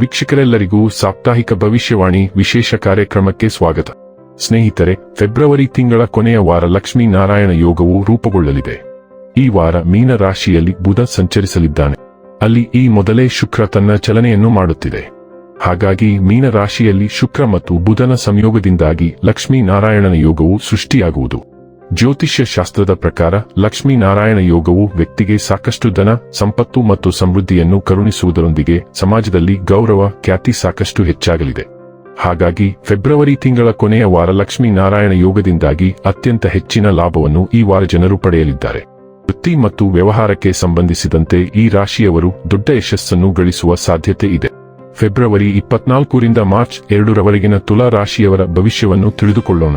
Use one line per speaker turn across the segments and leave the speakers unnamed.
ವೀಕ್ಷಕರೆಲ್ಲರಿಗೂ ಸಾಪ್ತಾಹಿಕ ಭವಿಷ್ಯವಾಣಿ ವಿಶೇಷ ಕಾರ್ಯಕ್ರಮಕ್ಕೆ ಸ್ವಾಗತ. ಸ್ನೇಹಿತರೆ, ಫೆಬ್ರವರಿ ತಿಂಗಳ ಕೊನೆಯ ವಾರ ಲಕ್ಷ್ಮೀ ನಾರಾಯಣ ಯೋಗವು ರೂಪುಗೊಳ್ಳಲಿದೆ. ಈ ವಾರ ಮೀನ ರಾಶಿಯಲ್ಲಿ ಬುಧ ಸಂಚರಿಸಲಿದ್ದಾನೆ. ಅಲ್ಲಿ ಈ ಮೊದಲೇ ಶುಕ್ರ ತನ್ನ ಚಲನೆಯನ್ನು ಮಾಡುತ್ತಿದೆ. ಹಾಗಾಗಿ ಮೀನ ರಾಶಿಯಲ್ಲಿ ಶುಕ್ರ ಮತ್ತು ಬುಧನ ಸಂಯೋಗದಿಂದಾಗಿ ಲಕ್ಷ್ಮೀ ನಾರಾಯಣನ ಯೋಗವು ಸೃಷ್ಟಿಯಾಗುವುದು. ಜ್ಯೋತಿಷ್ಯ ಶಾಸ್ತ್ರದ ಪ್ರಕಾರ ಲಕ್ಷ್ಮೀ ನಾರಾಯಣ ಯೋಗವು ವ್ಯಕ್ತಿಗೆ ಸಾಕಷ್ಟು ಧನ, ಸಂಪತ್ತು ಮತ್ತು ಸಮೃದ್ಧಿಯನ್ನು ಕರುಣಿಸುವುದರೊಂದಿಗೆ ಸಮಾಜದಲ್ಲಿ ಗೌರವ, ಖ್ಯಾತಿ ಸಾಕಷ್ಟು ಹೆಚ್ಚಾಗಲಿದೆ. ಹಾಗಾಗಿ ಫೆಬ್ರವರಿ ತಿಂಗಳ ಕೊನೆಯ ವಾರ ಲಕ್ಷ್ಮೀನಾರಾಯಣ ಯೋಗದಿಂದಾಗಿ ಅತ್ಯಂತ ಹೆಚ್ಚಿನ ಲಾಭವನ್ನು ಈ ವಾರ ಜನರು ಪಡೆಯಲಿದ್ದಾರೆ. ವೃತ್ತಿ ಮತ್ತು ವ್ಯವಹಾರಕ್ಕೆ ಸಂಬಂಧಿಸಿದಂತೆ ಈ ರಾಶಿಯವರು ದೊಡ್ಡ ಯಶಸ್ಸನ್ನು ಗಳಿಸುವ ಸಾಧ್ಯತೆ ಇದೆ. ಫೆಬ್ರವರಿ ಇಪ್ಪತ್ನಾಲ್ಕರಿಂದ ಮಾರ್ಚ್ ಎರಡರವರೆಗಿನ ತುಲಾ ರಾಶಿಯವರ ಭವಿಷ್ಯವನ್ನು ತಿಳಿದುಕೊಳ್ಳೋಣ.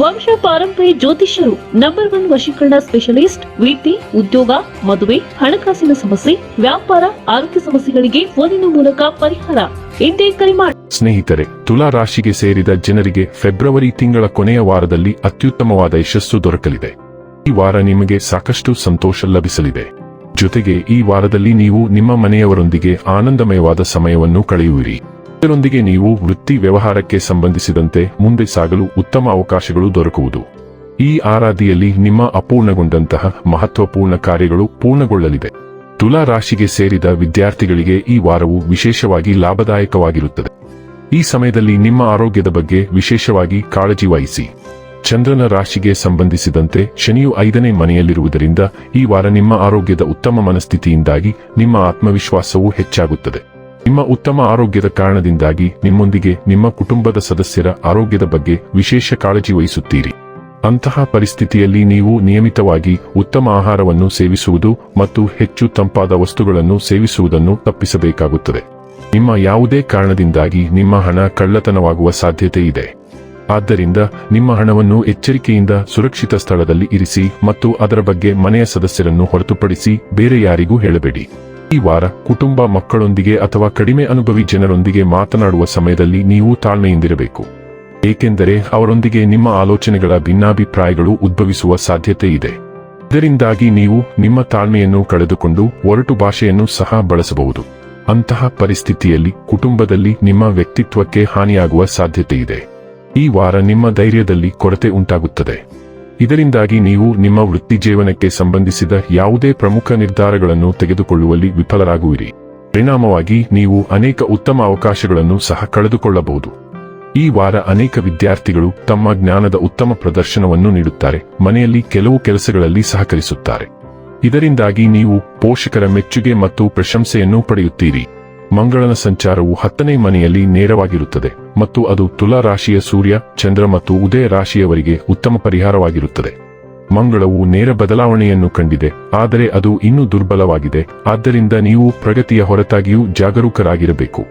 ವಂಶ ಪಾರಂಪರ್ಯ ಜ್ಯೋತಿಷ್ಯರು ನಂಬರ್ ಒನ್ ವಶೀಕರಣ ಸ್ಪೆಷಲಿಸ್ಟ್ ವೃತ್ತಿ ಉದ್ಯೋಗ, ಮದುವೆ, ಹಣಕಾಸಿನ ಸಮಸ್ಯೆ, ವ್ಯಾಪಾರ, ಆರೋಗ್ಯ ಸಮಸ್ಯೆಗಳಿಗೆ ಫೋನಿನ ಮೂಲಕ ಪರಿಹಾರ. ಇಂದೇ ಕರೆ
ಸ್ನೇಹಿತರೆ, ತುಲಾ ರಾಶಿಗೆ ಸೇರಿದ ಜನರಿಗೆ ಫೆಬ್ರವರಿ ತಿಂಗಳ ಕೊನೆಯ ವಾರದಲ್ಲಿ ಅತ್ಯುತ್ತಮವಾದ ಯಶಸ್ಸು ದೊರಕಲಿದೆ. ಈ ವಾರ ನಿಮಗೆ ಸಾಕಷ್ಟು ಸಂತೋಷ ಲಭಿಸಲಿದೆ. ಜೊತೆಗೆ ಈ ವಾರದಲ್ಲಿ ನೀವು ನಿಮ್ಮ ಮನೆಯವರೊಂದಿಗೆ ಆನಂದಮಯವಾದ ಸಮಯವನ್ನು ಕಳೆಯುವಿರಿ. ಇದರೊಂದಿಗೆ ನೀವು ವೃತ್ತಿ ವ್ಯವಹಾರಕ್ಕೆ ಸಂಬಂಧಿಸಿದಂತೆ ಮುಂದೆ ಸಾಗಲು ಉತ್ತಮ ಅವಕಾಶಗಳು ದೊರಕುವುದು. ಈ ಆರಾಧಿಯಲ್ಲಿ ನಿಮ್ಮ ಅಪೂರ್ಣಗೊಂಡಂತಹ ಮಹತ್ವಪೂರ್ಣ ಕಾರ್ಯಗಳು ಪೂರ್ಣಗೊಳ್ಳಲಿದೆ. ತುಲಾ ರಾಶಿಗೆ ಸೇರಿದ ವಿದ್ಯಾರ್ಥಿಗಳಿಗೆ ಈ ವಾರವು ವಿಶೇಷವಾಗಿ ಲಾಭದಾಯಕವಾಗಿರುತ್ತದೆ. ಈ ಸಮಯದಲ್ಲಿ ನಿಮ್ಮ ಆರೋಗ್ಯದ ಬಗ್ಗೆ ವಿಶೇಷವಾಗಿ ಕಾಳಜಿ ವಹಿಸಿ. ಚಂದ್ರನ ರಾಶಿಗೆ ಸಂಬಂಧಿಸಿದಂತೆ ಶನಿಯು ಐದನೇ ಮನೆಯಲ್ಲಿರುವುದರಿಂದ ಈ ವಾರ ನಿಮ್ಮ ಆರೋಗ್ಯದ ಉತ್ತಮ ಮನಸ್ಥಿತಿಯಿಂದಾಗಿ ನಿಮ್ಮ ಆತ್ಮವಿಶ್ವಾಸವೂ ಹೆಚ್ಚಾಗುತ್ತದೆ. ನಿಮ್ಮ ಉತ್ತಮ ಆರೋಗ್ಯದ ಕಾರಣದಿಂದಾಗಿ ನಿಮ್ಮೊಂದಿಗೆ ನಿಮ್ಮ ಕುಟುಂಬದ ಸದಸ್ಯರ ಆರೋಗ್ಯದ ಬಗ್ಗೆ ವಿಶೇಷ ಕಾಳಜಿ ವಹಿಸುತ್ತೀರಿ. ಅಂತಹ ಪರಿಸ್ಥಿತಿಯಲ್ಲಿ ನೀವು ನಿಯಮಿತವಾಗಿ ಉತ್ತಮ ಆಹಾರವನ್ನು ಸೇವಿಸುವುದು ಮತ್ತು ಹೆಚ್ಚು ತಂಪಾದ ವಸ್ತುಗಳನ್ನು ಸೇವಿಸುವುದನ್ನು ತಪ್ಪಿಸಬೇಕಾಗುತ್ತದೆ. ನಿಮ್ಮ ಯಾವುದೇ ಕಾರಣದಿಂದಾಗಿ ನಿಮ್ಮ ಹಣ ಕಳ್ಳತನವಾಗುವ ಸಾಧ್ಯತೆ ಇದೆ. ಆದ್ದರಿಂದ ನಿಮ್ಮ ಹಣವನ್ನು ಎಚ್ಚರಿಕೆಯಿಂದ ಸುರಕ್ಷಿತ ಸ್ಥಳದಲ್ಲಿ ಇರಿಸಿ ಮತ್ತು ಅದರ ಬಗ್ಗೆ ಮನೆಯ ಸದಸ್ಯರನ್ನು ಹೊರತುಪಡಿಸಿ ಬೇರೆ ಯಾರಿಗೂ ಹೇಳಬೇಡಿ. ಈ ವಾರ ಕುಟುಂಬ ಮಕ್ಕಳೊಂದಿಗೆ ಅಥವಾ ಕಡಿಮೆ ಅನುಭವಿ ಜನರೊಂದಿಗೆ ಮಾತನಾಡುವ ಸಮಯದಲ್ಲಿ ನೀವು ತಾಳ್ಮೆಯಿಂದಿರಬೇಕು. ಏಕೆಂದರೆ ಅವರೊಂದಿಗೆ ನಿಮ್ಮ ಆಲೋಚನೆಗಳ ಭಿನ್ನಾಭಿಪ್ರಾಯಗಳು ಉದ್ಭವಿಸುವ ಸಾಧ್ಯತೆ ಇದೆ. ಇದರಿಂದಾಗಿ ನೀವು ನಿಮ್ಮ ತಾಳ್ಮೆಯನ್ನು ಕಳೆದುಕೊಂಡು ಒರಟು ಭಾಷೆಯನ್ನು ಸಹ ಬಳಸಬಹುದು. ಅಂತಹ ಪರಿಸ್ಥಿತಿಯಲ್ಲಿ ಕುಟುಂಬದಲ್ಲಿ ನಿಮ್ಮ ವ್ಯಕ್ತಿತ್ವಕ್ಕೆ ಹಾನಿಯಾಗುವ ಸಾಧ್ಯತೆ ಇದೆ. ಈ ವಾರ ನಿಮ್ಮ ಧೈರ್ಯದಲ್ಲಿ ಕೊರತೆ ಉಂಟಾಗುತ್ತದೆ. ಇದರಿಂದಾಗಿ ನೀವು ನಿಮ್ಮ ವೃತ್ತಿ ಜೀವನಕ್ಕೆ ಸಂಬಂಧಿಸಿದ ಯಾವುದೇ ಪ್ರಮುಖ ನಿರ್ಧಾರಗಳನ್ನು ತೆಗೆದುಕೊಳ್ಳುವಲ್ಲಿ ವಿಫಲರಾಗುವಿರಿ. ಪರಿಣಾಮವಾಗಿ ನೀವು ಅನೇಕ ಉತ್ತಮ ಅವಕಾಶಗಳನ್ನು ಸಹ ಕಳೆದುಕೊಳ್ಳಬಹುದು. ಈ ವಾರ ಅನೇಕ ವಿದ್ಯಾರ್ಥಿಗಳು ತಮ್ಮ ಜ್ಞಾನದ ಉತ್ತಮ ಪ್ರದರ್ಶನವನ್ನು ನೀಡುತ್ತಾರೆ, ಮನೆಯಲ್ಲಿ ಕೆಲವು ಕೆಲಸಗಳಲ್ಲಿ ಸಹಕರಿಸುತ್ತಾರೆ. ಇದರಿಂದಾಗಿ ನೀವು ಪೋಷಕರ ಮೆಚ್ಚುಗೆ ಮತ್ತು ಪ್ರಶಂಸೆಯನ್ನು ಪಡೆಯುತ್ತೀರಿ. ಮಂಗಳನ ಸಂಚಾರವು ಹತ್ತನೇ ಮನೆಯಲ್ಲಿ ನೇರವಾಗಿರುತ್ತದೆ ಮತ್ತು ಅದು ತುಲಾ ರಾಶಿಯ ಸೂರ್ಯ, ಚಂದ್ರ ಮತ್ತು ಉದಯ ರಾಶಿಯವರಿಗೆ ಉತ್ತಮ ಪರಿಹಾರವಾಗಿರುತ್ತದೆ. ಮಂಗಳವು ನೇರ ಬದಲಾವಣೆಯನ್ನು ಕಂಡಿದೆ, ಆದರೆ ಅದು ಇನ್ನೂ ದುರ್ಬಲವಾಗಿದೆ, ಆದ್ದರಿಂದ ನೀವು ಪ್ರಗತಿಯ ಹೊರತಾಗಿಯೂ ಜಾಗರೂಕರಾಗಿರಬೇಕು.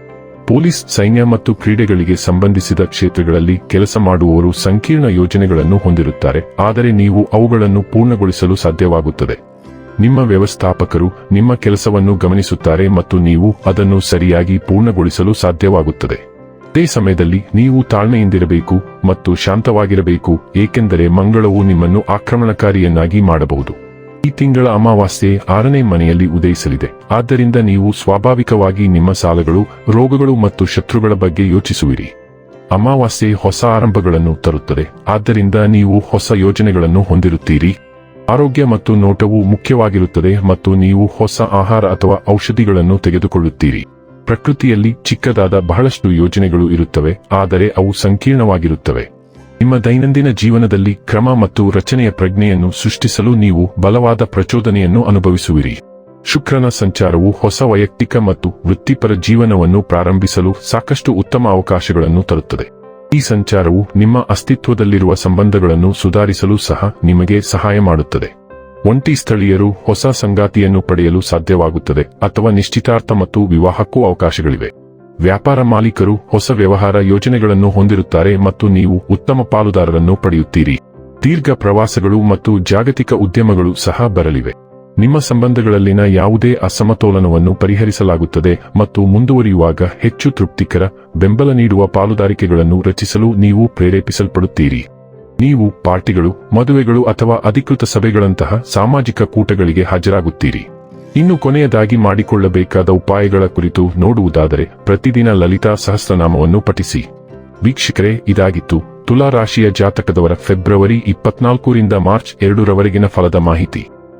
ಪೊಲೀಸ್, ಸೈನ್ಯ ಮತ್ತು ಕ್ರೀಡೆಗಳಿಗೆ ಸಂಬಂಧಿಸಿದ ಕ್ಷೇತ್ರಗಳಲ್ಲಿ ಕೆಲಸ ಮಾಡುವವರು ಸಂಕೀರ್ಣ ಯೋಜನೆಗಳನ್ನು ಹೊಂದಿರುತ್ತಾರೆ, ಆದರೆ ನೀವು ಅವುಗಳನ್ನು ಪೂರ್ಣಗೊಳಿಸಲು ಸಾಧ್ಯವಾಗುತ್ತದೆ. ನಿಮ್ಮ ವ್ಯವಸ್ಥಾಪಕರು ನಿಮ್ಮ ಕೆಲಸವನ್ನು ಗಮನಿಸುತ್ತಾರೆ ಮತ್ತು ನೀವು ಅದನ್ನು ಸರಿಯಾಗಿ ಪೂರ್ಣಗೊಳಿಸಲು ಸಾಧ್ಯವಾಗುತ್ತದೆ. ಅದೇ ಸಮಯದಲ್ಲಿ ನೀವು ತಾಳ್ಮೆಯಿಂದಿರಬೇಕು ಮತ್ತು ಶಾಂತವಾಗಿರಬೇಕು, ಏಕೆಂದರೆ ಮಂಗಳವು ನಿಮ್ಮನ್ನು ಆಕ್ರಮಣಕಾರಿಯನ್ನಾಗಿ ಮಾಡಬಹುದು. ಈ ತಿಂಗಳ ಅಮಾವಾಸ್ಯೆ ಆರನೇ ಮನೆಯಲ್ಲಿ ಉದಯಿಸಲಿದೆ. ಆದ್ದರಿಂದ ನೀವು ಸ್ವಾಭಾವಿಕವಾಗಿ ನಿಮ್ಮ ಸಾಲಗಳು, ರೋಗಗಳು ಮತ್ತು ಶತ್ರುಗಳ ಬಗ್ಗೆ ಯೋಚಿಸುವಿರಿ. ಅಮಾವಾಸ್ಯೆ ಹೊಸ ಆರಂಭಗಳನ್ನು ತರುತ್ತದೆ. ಆದ್ದರಿಂದ ನೀವು ಹೊಸ ಯೋಜನೆಗಳನ್ನು ಹೊಂದಿರುತ್ತೀರಿ. ಆರೋಗ್ಯ ಮತ್ತು ನೋಟವು ಮುಖ್ಯವಾಗಿರುತ್ತದೆ ಮತ್ತು ನೀವು ಹೊಸ ಆಹಾರ ಅಥವಾ ಔಷಧಿಗಳನ್ನು ತೆಗೆದುಕೊಳ್ಳುತ್ತೀರಿ. ಪ್ರಕೃತಿಯಲ್ಲಿ ಚಿಕ್ಕದಾದ ಬಹಳಷ್ಟು ಯೋಜನೆಗಳು ಇರುತ್ತವೆ, ಆದರೆ ಅವು ಸಂಕೀರ್ಣವಾಗಿರುತ್ತವೆ. ನಿಮ್ಮ ದೈನಂದಿನ ಜೀವನದಲ್ಲಿ ಕ್ರಮ ಮತ್ತು ರಚನೆಯ ಪ್ರಜ್ಞೆಯನ್ನು ಸೃಷ್ಟಿಸಲು ನೀವು ಬಲವಾದ ಪ್ರಚೋದನೆಯನ್ನು ಅನುಭವಿಸುವಿರಿ. ಶುಕ್ರನ ಸಂಚಾರವು ಹೊಸ ವೈಯಕ್ತಿಕ ಮತ್ತು ವೃತ್ತಿಪರ ಜೀವನವನ್ನು ಪ್ರಾರಂಭಿಸಲು ಸಾಕಷ್ಟು ಉತ್ತಮ ಅವಕಾಶಗಳನ್ನು ತರುತ್ತದೆ. ಈ ಸಂಚಾರವು ನಿಮ್ಮ ಅಸ್ತಿತ್ವದಲ್ಲಿರುವ ಸಂಬಂಧಗಳನ್ನು ಸುಧಾರಿಸಲು ಸಹ ನಿಮಗೆ ಸಹಾಯ ಮಾಡುತ್ತದೆ. ಒಂಟಿ ಸ್ಥಳೀಯರು ಹೊಸ ಸಂಗಾತಿಯನ್ನು ಪಡೆಯಲು ಸಾಧ್ಯವಾಗುತ್ತದೆ ಅಥವಾ ನಿಶ್ಚಿತಾರ್ಥ ಮತ್ತು ವಿವಾಹಕ್ಕೂ ಅವಕಾಶಗಳಿವೆ. ವ್ಯಾಪಾರ ಮಾಲೀಕರು ಹೊಸ ವ್ಯವಹಾರ ಯೋಜನೆಗಳನ್ನು ಹೊಂದಿರುತ್ತಾರೆ ಮತ್ತು ನೀವು ಉತ್ತಮ ಪಾಲುದಾರರನ್ನು ಪಡೆಯುತ್ತೀರಿ. ದೀರ್ಘ ಪ್ರವಾಸಗಳು ಮತ್ತು ಜಾಗತಿಕ ಉದ್ಯಮಗಳು ಸಹ ಬರಲಿವೆ. ನಿಮ್ಮ ಸಂಬಂಧಗಳಲ್ಲಿನ ಯಾವುದೇ ಅಸಮತೋಲನವನ್ನು ಪರಿಹರಿಸಲಾಗುತ್ತದೆ ಮತ್ತು ಮುಂದುವರಿಯುವಾಗ ಹೆಚ್ಚು ತೃಪ್ತಿಕರ, ಬೆಂಬಲ ನೀಡುವ ಪಾಲುದಾರಿಕೆಗಳನ್ನು ರಚಿಸಲು ನೀವು ಪ್ರೇರೇಪಿಸಲ್ಪಡುತ್ತೀರಿ. ನೀವು ಪಾರ್ಟಿಗಳು, ಮದುವೆಗಳು ಅಥವಾ ಅಧಿಕೃತ ಸಭೆಗಳಂತಹ ಸಾಮಾಜಿಕ ಕೂಟಗಳಿಗೆ ಹಾಜರಾಗುತ್ತೀರಿ. ಇನ್ನು ಕೊನೆಯದಾಗಿ ಮಾಡಿಕೊಳ್ಳಬೇಕಾದ ಉಪಾಯಗಳ ಕುರಿತು ನೋಡುವುದಾದರೆ ಪ್ರತಿದಿನ ಲಲಿತಾ ಸಹಸ್ರನಾಮವನ್ನು ಪಠಿಸಿ. ವೀಕ್ಷಕರೇ, ಇದಾಗಿತ್ತು ತುಲಾ ರಾಶಿಯ ಜಾತಕದವರ ಫೆಬ್ರವರಿ ಇಪ್ಪತ್ನಾಲ್ಕರಿಂದ ಮಾರ್ಚ್ ಎರಡರವರೆಗಿನ ಫಲದ ಮಾಹಿತಿ.